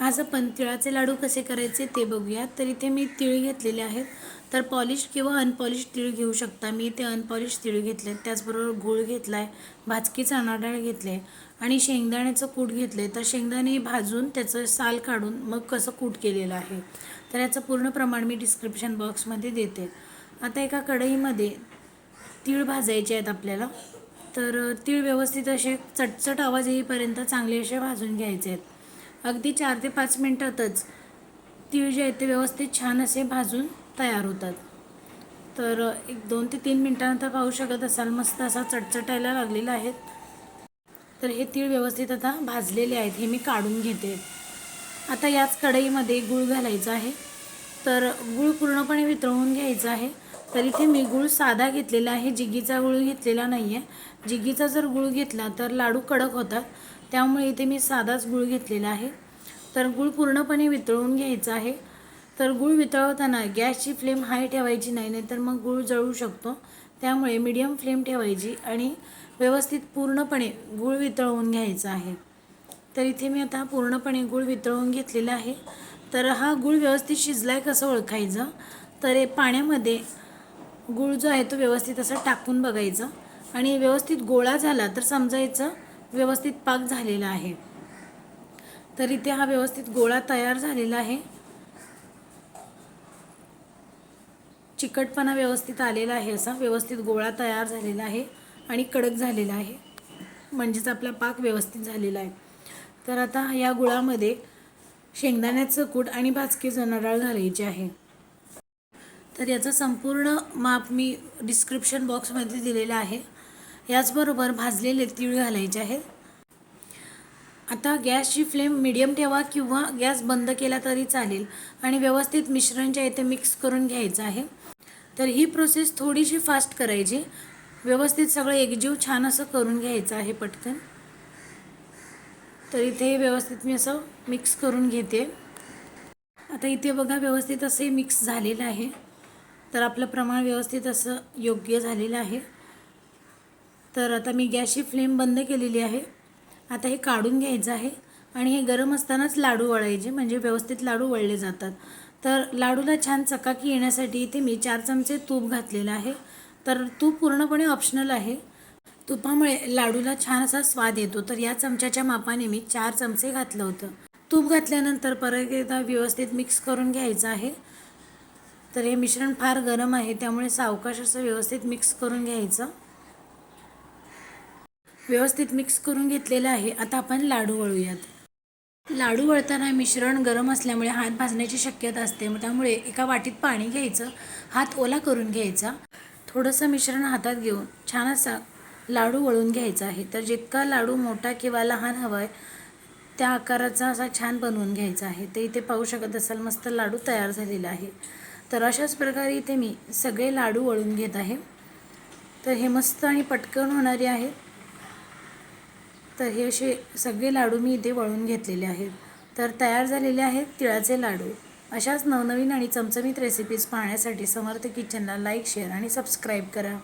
आज आपण तिळाचे लाडू कसे करायचे ते बघूया तर इथे मी तिळ घेतलेले आहेत. तर पॉलिश किंवा अनपॉलिश तिळ घेऊ शकता. मी इथे अनपॉलिश तिळ घेतले त्याचबरोबर गूळ घेतला आहे भाजकी चणा डाळ घेतले आणि शेंगदाण्याचं कूट घेतले तर शेंगदाणे भाजून त्याचं साल काढून मग कसं कूट केलेलं आहे तर याचं पूर्ण प्रमाण मी डिस्क्रिप्शन बॉक्समध्ये देते. आता एका कढईमध्ये तीळ भाजायचे आहेत आपल्याला. तर तीळ व्यवस्थित असे चटचट आवाज येईपर्यंत चांगले असे भाजून घ्यायचे आहेत. अगदी चार ते पाच मिनटातच तीळ जे आहेत ते व्यवस्थित छान असे भाजून तयार होतात. तर एक दोन ते तीन मिनटानंतर पाहू शकत असाल मस्त असा चटचटायला लागलेला आहेत तर हे तीळ व्यवस्थित आता भाजलेले आहेत हे मी काढून घेते. आता याच कढईमध्ये गूळ घालायचा आहे. तर गूळ पूर्णपणे वितळवून घ्यायचा आहे. तर इथे मी गूळ साधा घेतलेला आहे जिगीचा गूळ घेतलेला नाही आहे जिगीचा जर गूळ घेतला तर लाडू कडक होतात. त्यामुळे इथे मी साधाच गूळ घेतलेला आहे. तर गूळ पूर्णपणे वितळवून घ्यायचा आहे. तर गूळ वितळवताना गॅसची फ्लेम हाय ठेवायची नाही नाही तर मग गूळ जळू शकतो. त्यामुळे मीडियम फ्लेम ठेवायची आणि व्यवस्थित पूर्णपणे गूळ वितळवून घ्यायचा आहे. तर इथे मी आता पूर्णपणे गूळ वितळवून घेतलेला आहे. तर हा गूळ व्यवस्थित शिजला आहे कसं ओळखायचं? तर हे पाण्यामध्ये गूळ जो आहे तो व्यवस्थित असं टाकून बघायचं. आणि व्यवस्थित गोळा झाला तर समजायचं व्यवस्थित पाक झालेला आहे. तर इथे हा व्यवस्थित गोळा तयार झालेला आहे. चिकटपणा व्यवस्थित आलेला आहे असा. व्यवस्थित गोळा तयार झालेला आहे आणि कडक झालेला आहे. म्हणजेच आपला पाक व्यवस्थित झालेला आहे. तर आता या गुळामध्ये शेंगदाण्याचं कूट आणि भाजकी जनाडाळ घालायची आहे. तर याचं संपूर्ण माप मी डिस्क्रिप्शन बॉक्समध्ये दिलेलं आहे. याचबरोबर भाजलेले तीळ घालायचे आहेत आता गॅसची फ्लेम मिडियम ठेवा किंवा गॅस बंद केला तरी चालेल आणि व्यवस्थित मिश्रण जे आहे ते मिक्स करून घ्यायचं आहे. तर ही प्रोसेस थोडीशी फास्ट करायची. व्यवस्थित सगळं एकजीव छान असं करून घ्यायचं आहे पटकन. तर इथे व्यवस्थित मी असं मिक्स करून घेते. आता इथे बघा व्यवस्थित असंही मिक्स झालेलं आहे. तर आपलं प्रमाण व्यवस्थित असं योग्य झालेलं आहे. तर आता मी गॅसची फ्लेम बंद केलेली आहे. आता हे काढून घ्यायचं आहे आणि हे गरम असतानाच लाडू वळायचे म्हणजे व्यवस्थित लाडू वळले जातात. तर लाडूला छान चकाकी येण्यासाठी इथे मी चार चमचे तूप घातलेलं आहे. तर तूप पूर्णपणे ऑप्शनल आहे. तुपामुळे लाडूला छान असा स्वाद येतो. तर या चमच्याच्या मापाने मी चार चमचे घातलं होतं. तूप घातल्यानंतर परत एकदा व्यवस्थित मिक्स करून घ्यायचं आहे. तर हे मिश्रण फार गरम आहे त्यामुळे सावकाश असं व्यवस्थित मिक्स करून घ्यायचं. व्यवस्थित मिक्स करून घेतलेलं आहे. आता आपण लाडू वळूयात. लाडू वळताना मिश्रण गरम असल्यामुळे हात भाजण्याची शक्यता असते. मग त्यामुळे एका वाटीत पाणी घ्यायचं हात ओला करून घ्यायचा. थोडंसं मिश्रण हातात घेऊन छान असा लाडू वळून घ्यायचा आहे. तर जितका लाडू मोठा किंवा लहान हवा आहे त्या आकाराचा असा छान बनवून घ्यायचा आहे. ते इथे पाहू शकत असाल मस्त लाडू तयार झालेला आहे. तर अशाच प्रकारे इथे मी सगळे लाडू वळून घेत आहे. तर हे मस्त आणि पटकन होणारे आहेत. तर हे असे सगळे लाडू मी इथे वळून घेतलेले आहेत. तर तयार झालेले आहेत तिळाचे लाडू. अशाच नवनवीन आणि चमचमीत रेसिपीज पाहण्यासाठी समर्थ किचनला लाईक शेअर आणि सबस्क्राईब करा.